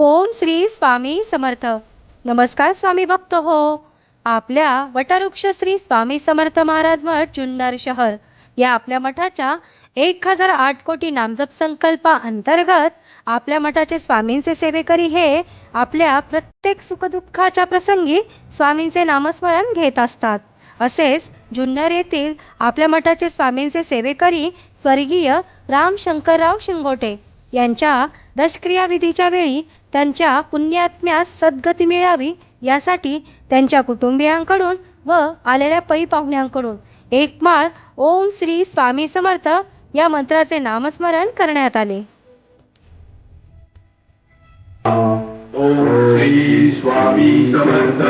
ओम श्री स्वामी समर्थ. नमस्कार स्वामी भक्त हो. आपल्या वटवृक्ष श्री स्वामी समर्थ महाराज मठ जुन्नर शहर. या आपल्या मठाच्या एक हजार आठ कोटी नामजप संकल्पा अंतर्गत आपल्या मठाचे स्वामींचे सेवेकरी हे आपल्या प्रत्येक सुखदुःखाच्या प्रसंगी स्वामींचे नामस्मरण घेत असतात. असेच जुन्नर येथील आपल्या मठाचे स्वामींचे सेवेकरी स्वर्गीय राम शंकरराव शिंगोटे यांच्या दशक्रियाविधीच्या वेळी त्यांच्या पुण्यात्म्यास सद्गती मिळावी यासाठी त्यांच्या कुटुंबियांकडून व आलेल्या पै पाहुण्यांकडून एक माळ ओम श्री स्वामी समर्थ या मंत्राचे नामस्मरण करण्यात आले. ओम श्री स्वामी समर्थ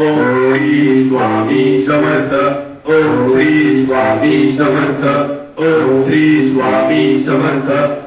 ओम श्री स्वामी समर्थ ओम श्री स्वामी समर्थ ओम श्री स्वामी समर्थ.